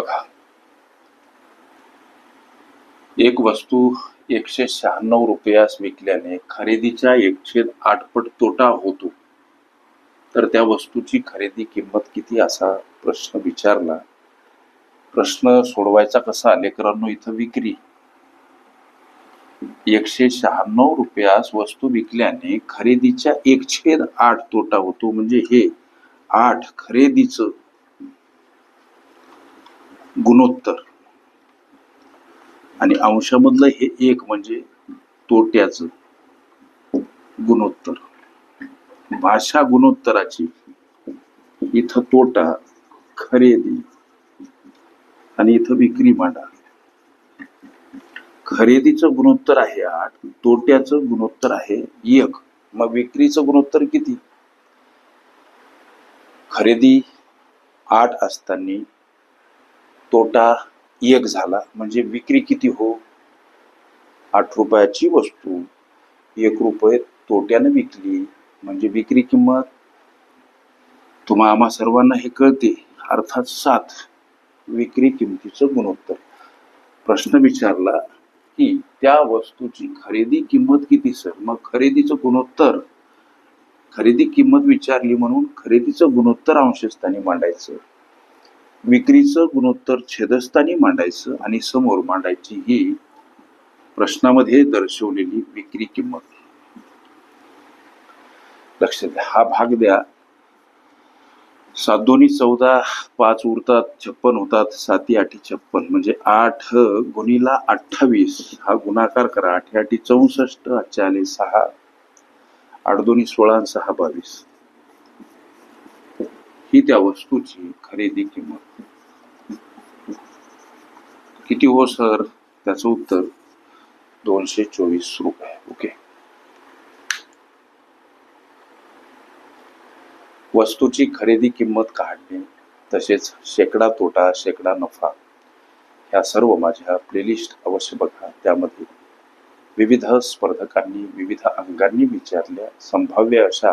बघा. एक वस्तू एकशे शहाण्णव रुपयास विकल्याने खरेदीच्या एकशे आठ पट तोटा होतो. तर त्या वस्तूची खरेदी किंमत किती असा प्रश्न विचारला. प्रश्न सोडवायचा कसा? लेकरांनो इथं विक्री. एकशे शहाण्णव रुपयास वस्तू विकल्याने खरेदीच्या एकशे आठ तोटा होतो. म्हणजे हे आठ खरेदीचं गुणोत्तर. आणि अंशामधलं हे एक म्हणजे तोट्याचं गुणोत्तर. भाषा गुणोत्तराची इथं तोटा खरेदी आणि इथं विक्री मांडा. खरेदीचं गुणोत्तर आहे आठ तोट्याचं गुणोत्तर आहे एक. मग विक्रीचं गुणोत्तर किती? खरेदी आठ असताना तोटा एक झाला. म्हणजे विक्री किती हो? आठ रुपयाची वस्तू. एक रुपये तोट्यानं विकली. म्हणजे विक्री किंमत? तुम्हा आम्हा सर्वांना हे कळते. अर्थात सात. विक्री किमतीचं गुणोत्तर. प्रश्न विचारला की त्या वस्तूची खरेदी किंमत किती सर? मग खरेदीचं गुणोत्तर? खरेदी किंमत विचारली म्हणून खरेदीचं गुणोत्तर अंशस्थानी मांडायचं. विक्रीचं गुणोत्तर छेदस्थानी मांडायचं आणि समोर मांडायची ही प्रश्नामध्ये दर्शवलेली विक्री किंमत. लक्ष द्या हा भाग द्या. सात दोन्ही चौदा पाच उरतात छप्पन होतात साती आठी छप्पन. म्हणजे आठ गुणीला अठ्ठावीस. हा गुणाकार करा. आठी आठी चौसष्ट आठच्या आले सहा. आठ दोन्ही सोळा सहा बावीस. ही त्या वस्तूची खरेदी किंमत. किती हो सर? त्याचं उत्तर दोनशे चोवीस रुपये. ओके. वस्तूची खरेदी किंमत काढणे तसेच शेकडा तोटा शेकडा नफा ह्या सर्व माझ्या प्लेलिस्ट अवश्य बघा. त्यामध्ये विविध स्पर्धकांनी विविध अंगांनी विचारल्या संभाव्य अशा